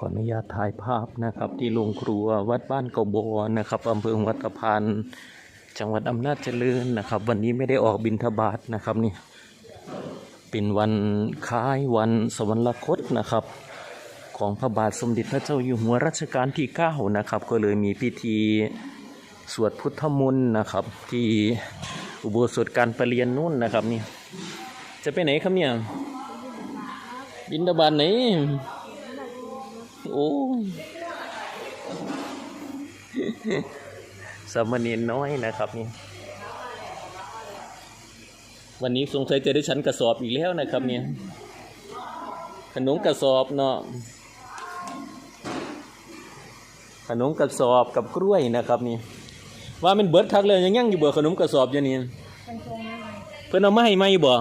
ขออนุญาตถ่ายภาพนะครับ ที่โรงครัววัดบ้านเกาบอนะครับอำเภอวัดตะพานจังหวัดอำนาจเจริญนะครับ วันนี้ไม่ได้ออกบินทบาทนะครับนี่เป็นวันคล้ายวันสวรรคตนะครับ ของพระบาทสมเด็จพระเจ้าอยู่หัวรัชกาลที่9นะครับก็เลยมีพิธีสวดพุทธมนต์นะครับ ที่อุโบสถการประเรียนนู่นนะครับนี่จะไปไหนครับเนี่ยบินทบาทไหน โอ้ยสามเณรน้อยนะครับนี่วันนี้สงสัยจะได้ชั้นกระสอบอีกแล้วนะครับ เนี่ย ขนมกระสอบเนาะขนมกระสอบกับกล้วยนะครับนี่ว่ามันเบิดคักเลยยังยังอยู่เบ่ขนมกระสอบอยู่นี่เป็นทรงอะไรเพิ่นเอามาให้ไหมบ่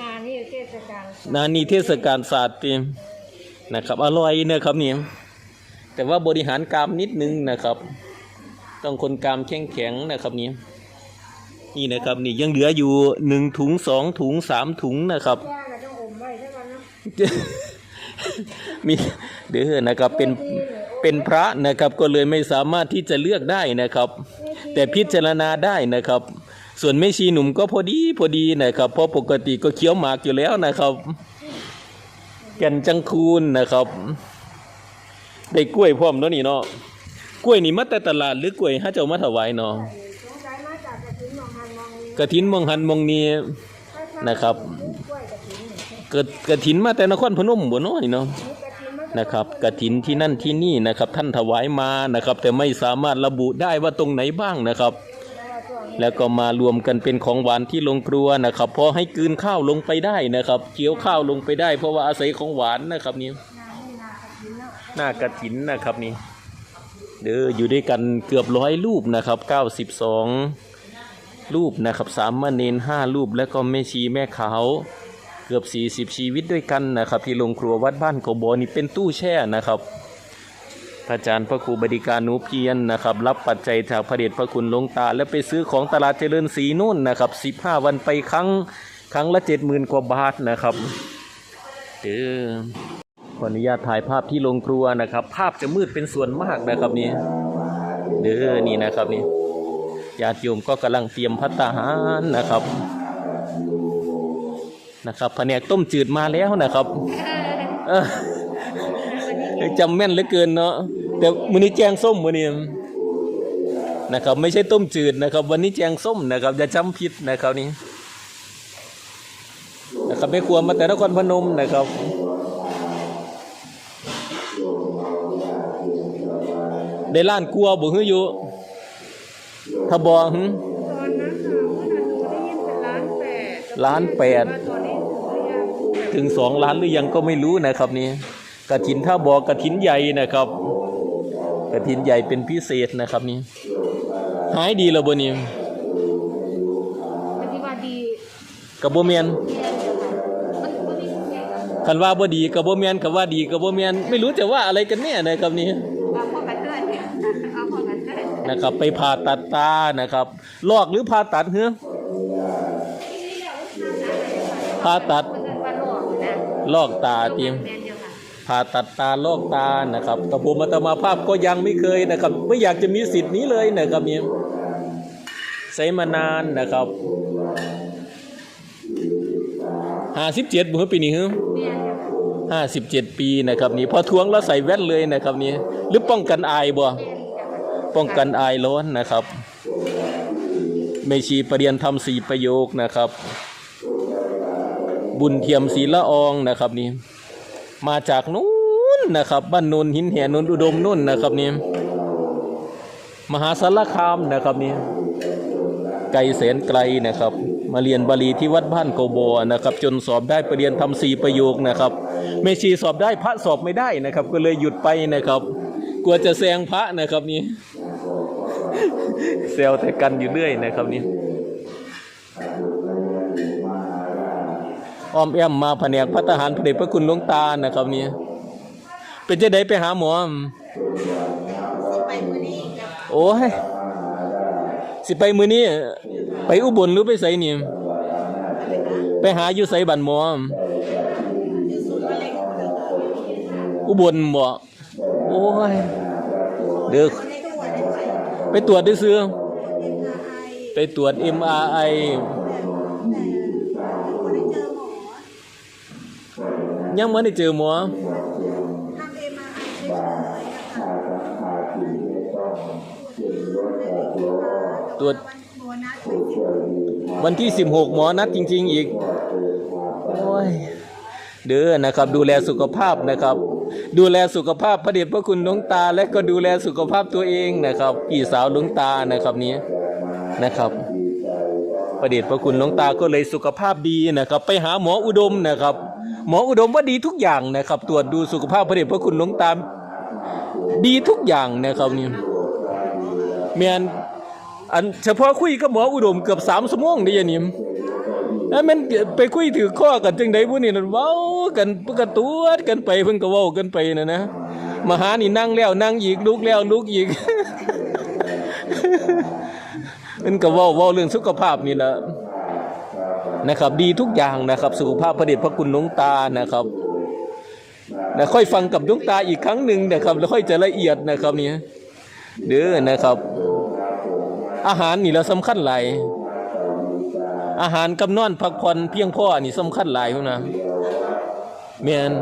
งานนี่เทศกาลนานี่เทศกาลศาสตร์ติ นะครับอร่อยนะครับนี่แต่ว่าบริหารกรามนิดนึงนะครับ ต้องคนกรามแข็งแข็งนะครับนี่นี่นะครับนี่ยังเหลืออยู่หนึ่งถุงสองถุงสามถุงนะครับแก้ก็ต้องอมไว้ใช่ไหมนะมีเด้อนะครับเป็นเป็นพระนะครับก็เลยไม่สามารถที่จะเลือกได้นะครับ แต่พิจารณาได้นะครับ ส่วนแม่ชีหนุ่มก็พอดีพอดีนะครับเพราะปกติก็เคี้ยวหมากอยู่แล้วนะครับ แก่นจังคูนนะครับ ได้กล้วยพร้อมแล้วนี่เนาะกล้วยนี่มาแต่ตลาดหรือกล้วยห้าเจ้ามาถวายเนาะสงสัยมาจากกระถินมองหันมองนี้กระถินมองหันมองนี้นะครับ กล้วยกระถินนี่เกิดกระถินมาแต่นครพนมบ่เนาะนี่เนาะนี่กระถินมันนะครับกระถินที่นั่นที่นี่นะครับ ท่านถวายมานะครับ แต่ไม่สามารถระบุได้ว่าตรงไหนบ้างนะครับ แล้วก็มารวมกันเป็นของหวานที่ลงครัวนะครับ พอให้กืนข้าวลงไปได้นะครับเคี้ยวข้าวลงไปได้ เพราะว่าอาศัยของหวานนะครับนี่หน้ากระถินนะครับนี่เด้ออยู่ด้วยกันเกือบร้อยรูปนะครับเก้าสิบสองรูปนะครับสามมเณรห้ารูป แล้วก็แม่ชีแม่ขาวเกือบสี่สิบชีวิตด้วยกันนะครับ ที่โรงครัววัดบ้านโกโบนี่เป็นตู้แช่นะครับ พระอาจารย์พระครูบดิการนุเพียนนะครับ รับปัจจัยจากพระเดชพระคุณหลวงตา แล้วไปซื้อของตลาดเจริญศรีนู่นนะครับสิบห้าวันไปครั้งครั้งละเจ็ดหมื่นกว่าบาทนะครับเด้อขออนุญาตถ่ายภาพที่โรงครัวนะครับ ภาพจะมืดเป็นส่วนมากนะครับนี่เด้อนี่นะครับนี่ญาติโยมก็กำลังเตรียมพัตตาหารนะครับนะครับแผนกต้มจืดมาแล้วนะครับ จำแม่นเหลือเกินเนาะแต่มื้อนี้แจงส้มมื้อนี้นะครับ ไม่ใช่ต้มจืดนะครับ วันนี้แจงส้มนะครับอย่าจำผิดนะครับนี่นะครับไม่ควรมาแต่นครพนมนะครับได้ล้านกลัวบ่ฮืออยู่ถ้าบ่หึตอนนั้นค่ะเมื่อนั้นหนูได้ยินเป็นล้านแปดล้านแปดว่าตอนนี้ถึงหรือยังถึงสองล้านหรือยังก็ไม่รู้นะครับนี่ กระถินถ้าบอกกระถินใหญ่นะครับกระถินใหญ่เป็นพิเศษนะครับนี่หายดีแล้วบนี่ปฏิบัติดีกับบ่แม่นเรียนเดียนมันมันมีคุณใหญ่กับคันว่าบ่ดีกับบ่แม่นกับว่าดีกับบ่แม่นไม่รู้จะว่าอะไรกันแน่นะครับนี่เอาพ่อกระเตื้อนเอาพ่อกระเตื้อนะครับไปผ่าตัดตานะครับลอกหรือผ่าตัดเฮ้อผ่าตัดลอกนะลอกตาเตรียม ผ่าตัดตาลอกตานะครับกับผมอัตมาภาพก็ยังไม่เคยนะครับ ไม่อยากจะมีสิทธิ์นี้เลยนะครับเนี่ยใช้มานานนะครับห้าสิบเจ็ดบุปีนี้ฮะห้าสิบเจ็ดปีนะครับนี่พอทวงแล้วใส่แว่นเลยนะครับนี่หรือป้องกันอายบ่ป้องกันอายร้อนนะครับเมชีประเรียนทำสี่ประโยคนะครับ บุญเทียมศีละอองนะครับนี่ มาจากนู้นนะครับ บ้านนนหินแหนนนอุดมนู่นนะครับนี่มหาสารคามนะครับนี่ไกลแสนไกลนะครับ มาเรียนบาลีที่วัดบ้านโกโบนะครับ จนสอบได้ประเรียนทำสี่ประโยคนะครับเมชีสอบได้พระสอบไม่ได้นะครับ ก็เลยหยุดไปนะครับ กลัวจะแซงพระนะครับนี่เซลแต่กันอยู่เรื่อยนะครับนี่ อ้อมแอมมาแผนกพัฒหารพระเดชพระคุณหลวงตานะครับนี่เป็นจะได้ไปหาหมอไปมือนี้กับโอ้ยสิไปมือนี้ไปอุบลหรือไปไสนี่ไปหาอยู่ไสบันหมอยูสูตรมะเร็งนะคะอุบลบ่โอ้ยเด้อไปตรวจด้วยซื้อไปตรวจ MRI ยังไม่ได้เจอหมอทำเอ็มอาร์ไอเฉยๆนะคตรวจโบนัสเป็นสิบวันที่ 16 หมอนัดจริง ๆ อีก โอ้ย เด้อนะครับ ดูแลสุขภาพนะครับ ดูแลสุขภาพพระเดชพระคุณหลวงตา และก็ดูแลสุขภาพตัวเองนะครับพี่สาวหลวงตานะครับนี้นะครับพระเดชพระคุณหลวงตาก็เลยสุขภาพดีนะครับ ไปหาหมออุดมนะครับ หมออุดมว่าดีทุกอย่างนะครับ ตรวจดูสุขภาพพระเดชพระคุณหลวงตาม ดีทุกอย่างนะครับนี่เมียนอันเฉพาะคุยกับหมออุดมเกือบสามชั่วโมงได้ยันนิมแล้วมันไปคุยถือข้อกันจังไดพวกนี้นั่นเว้ากันปกตัวกันไปเพิ่นก็เว้ากันไปนะนะมาหานี่นั่งแล้วนั่งอีกลุกแล้วลุกอีกมันก็เว้าเว้าเรื่องสุขภาพนี่แหละ นะครับ ดีทุกอย่างนะครับ สุขภาพพระเดชพระคุณหลวงตานะครับนะค่อยฟังกับหลวงตาอีกครั้งหนึ่งนะครับ แล้วค่อยจะละเอียดนะครับเนี่ยเด้อนะครับ อาหารนี่เราสำคัญหลายอาหารกับนอนพักผ่อนเพียงพอนี่สำคัญหลายพุ่นนะเมียน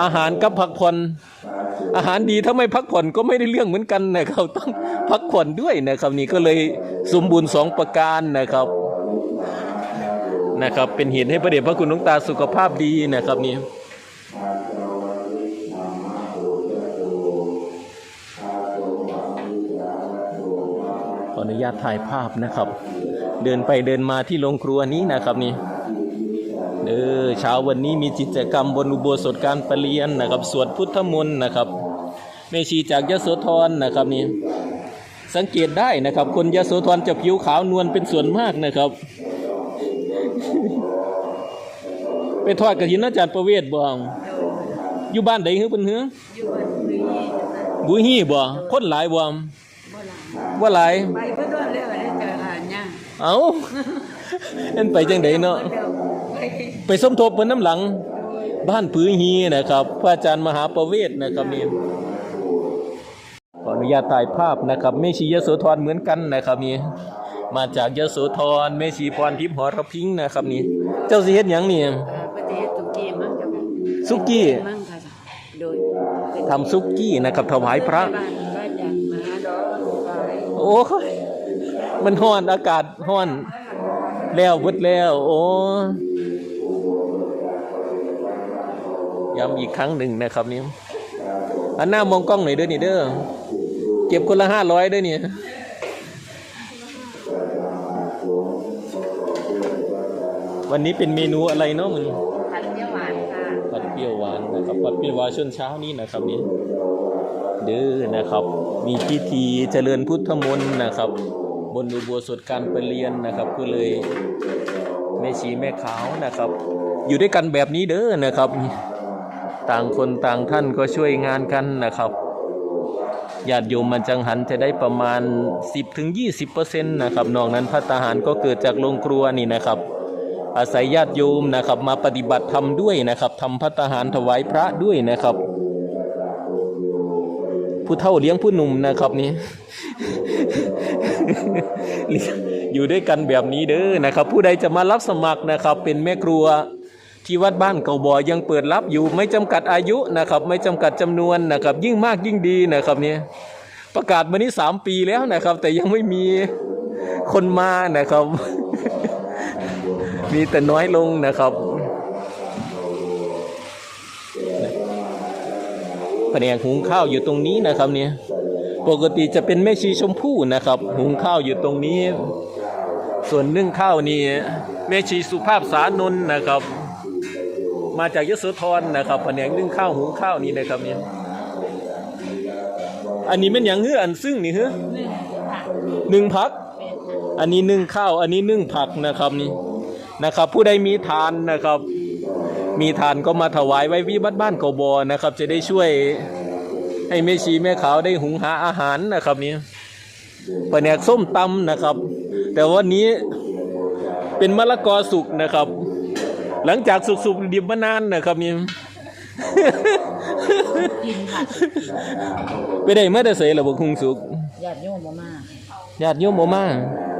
อาหารกับพักผ่อนอาหารดีถ้าไม่พักผ่อนก็ไม่ได้เรื่องเหมือนกันนะครับ ต้องพักผ่อนด้วยนะครับ นี่ก็เลยสมบูรณ์สองประการนะครับ นะครับ เป็นเหตุให้พระเดชพระคุณหลวงตาสุขภาพดีนะครับนี่ขออนุญาตถ่ายภาพนะครับ เดินไปเดินมาที่โรงครัวนี้นะครับนี่เออเช้าวันนี้มีกิจกรรมบนอุโบสถการประเรียนนะครับ สวดพุทธมนต์นะครับแม่ชีจากยโสธรนะครับนี่สังเกตได้นะครับ คนยโสธรจะผิวขาวนวลเป็นส่วนมากนะครับ ไปทอดกระถินอาจารย์ประเวศบ่อยู่บ้านใดฮือเพิ่นฮืออยู่บนนี้นะคะบุฮีบ่คนหลายบ่บ่หลังว่าหลายไปเพื่อโดนเรียกว่าได้เจอหลานย่าเอ้าเอ็นไปจังไดเนาะไปไปสมทบเพิ่นน้ำหลัง บ้านผือฮีนะครับ พระอาจารย์มหาประเวศนะครับนี่ขออนุญาตถ่ายภาพนะครับแม่ชียโสธรเหมือนกันนะครับนี่มาจากยโสธรแม่ชีพรทิพย์หอระพิงค์นะครับนี่ เจ้าสิเฮ็ดหยังนี่ ซุกี้ มั่งค่ะจ้ะโดยเป็นทำซุกี้นะครับถวายพระ บ้านบ้านจากมหาดอกไปโอ้ยมันห้อนอากาศห้อน แล้วเบิดแล้ว โอ้ย้ำอีกครั้งหนึ่งนะครับนี่อันหน้ามองกล้องหน่อยเด้อนี่เด้อเก็บคนละห้าร้อยเด้อเนี่ยวันนี้เป็นเมนูอะไรเนาะมึงานนะครับผัดเปรี้ยวาช่วงเช้านี้นะครับนี่เด้อนะครับ มีพิธีเจริญพุทธมนต์นะครับ บนอุโบสถการปรเรียนนะครับก็เลยแม่ชีแม่ขาวนะครับ อยู่ด้วยกันแบบนี้เด้อนะครับ ต่างคนต่างท่านก็ช่วยงานกันนะครับญาติโยมมันจังหันจะได้ประมาณ 10-20%นะครับนอกนั้นพระทหารก็เกิดจากโรงครัวนี่นะครับ อาศัยญาติโยมนะครับมาปฏิบัติธรรมด้วยนะครับทำพัฒหารถวายพระด้วยนะครับ ผู้เฒ่าเลี้ยงผู้หนุ่มนะครับนี่อยู่ด้วยกันแบบนี้เด้อนะครับ ผู้ใดจะมารับสมัครนะครับ เป็นแม่ครัวที่วัดบ้านเก่าบ่อยังเปิดรับอยู่ไม่จำกัดอายุนะครับ ไม่จำกัดจำนวนนะครับ ยิ่งมากยิ่งดีนะครับเนี่ยประกาศมานี้สามปีแล้วนะครับ แต่ยังไม่มีคนมานะครับ มีแต่น้อยลงนะครับแผนกหุงข้าวอยู่ตรงนี้นะครับเนี่ยปกติจะเป็นแม่ชีชมพู่นะครับ หุงข้าวอยู่ตรงนี้ ส่วนนึ่งข้าวนี่แม่ชีสุภาพสานนท์นะครับ มาจากยโสธรนะครับแผนกนึ่งข้าวหุงข้าวนี่นะครับเนี่ยอันนี้เป็นอย่างเฮืออันซึ่งนี่เฮือหนึ่งพัก อันนี้นึ่งข้าว อันนี้นึ่งผักนะครับนี่ นะครับ ผู้ใดมีทานนะครับ มีทานก็มาถวายไว้วิบัติบ้านเกาบอนะครับ จะได้ช่วยให้แม่ชีแม่ขาวได้หุงหาอาหารนะครับนี่แผนกส้มตำนะครับ แต่วันนี้เป็นมะละกอสุกนะครับ หลังจากสุกๆดิบมานานนะครับนี่กินค่ะไปได้มาแต่ไสล่ะบ่คุงสุกญาติโยมบ่มาญาติโยมบ่มา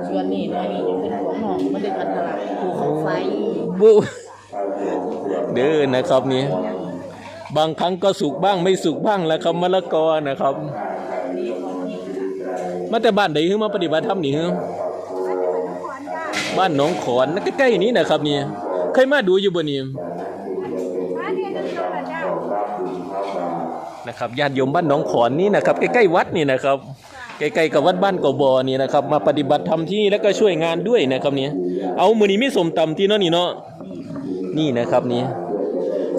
ส่วนนี้หน่อยนี่ยังเป็นข องน้องมันได้กันตลาดภูเขาไฟบุเด้อนะครับนี่บางครั้งก็สุกบ้างไม่สุกบ้างแหล้วครับมะละกอนะครับ มาแต่บ้านไหนคือมาปฏิบัติธรรมนี่คือบ้านหนองขอนใกล้ๆนี้นะครับนี่เคยมาดูอยู่บ่นี่มาเรียนกันจบแล้วจ้านะครับญาติโยมบ้านหนองขอนนี่นะครับใกล้ๆวัดนี่นะครับ ใกล้ๆกับวัดบ้านกบอนี่นะครับ มาปฏิบัติธรรมที่นี่แล้วก็ช่วยงานด้วยนะครับนี่เอามือนี้มีสมตำที่เนาะนี่เนาะนี่นะครับนี่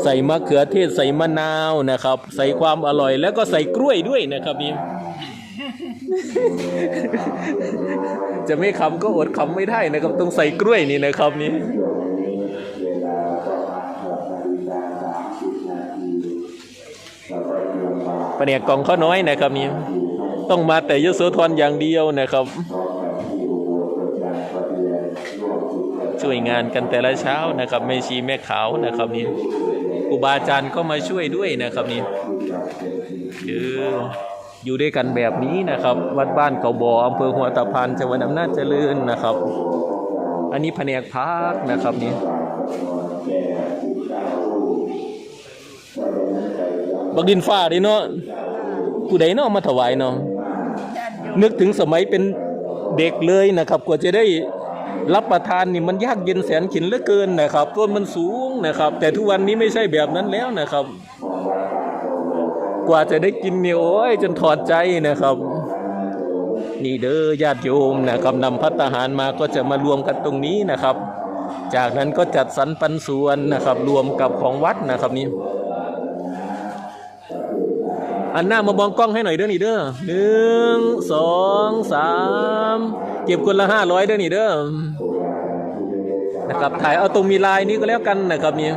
ใส่มะเขือเทศใส่มะนาวนะครับ ใส่ความอร่อยแล้วก็ใส่กล้วยด้วยนะครับนี่จะไม่คำก็อดคำไม่ได้นะครับต้องใส่กล้วยนี่นะครับนี่ปะเนียกองข้าวน้อยนะครับนี่ ต้องมาแต่ยโสธรอย่างเดียวนะครับ ช่วยงานกันแต่ละเช้านะครับแม่ชีแม่ขาวนะครับนี่ครูบาอาจารย์ก็มาช่วยด้วยนะครับนี่คืออยู่ด้วยกันแบบนี้นะครับ วัดบ้านเขาบออำเภอหัวตะพานจังหวัดอำนาจเจริญนะครับ อันนี้แผนกพักนะครับนี่บักดินฟ้าดิเนาะผู้ใดเนาะมาถวายเนาะ นึกถึงสมัยเป็นเด็กเลยนะครับ กว่าจะได้รับประทานนี่มันยากเย็นแสนข็นเหลือเกินนะครับ ต้นมันสูงนะครับ แต่ทุกวันนี้ไม่ใช่แบบนั้นแล้วนะครับ กว่าจะได้กินเนี่ยโอ้ยจนถอดใจนะครับ นี่เด้อญาติโยมนะครับนำพัตตาหารมาก็จะมารวมกันตรงนี้นะครับ จากนั้นก็จัดสรรปันส่วนนะครับ รวมกับของวัดนะครับนี่ อันหน้ามามองกล้องให้หน่อยเด้อนี่เด้อหนึ่งสองสามเก็บคนละห้าร้อยเด้อนี่เด้อนะครับถ่ายเอาตรงมีลายนี้ก็แล้วกันนะครับนี่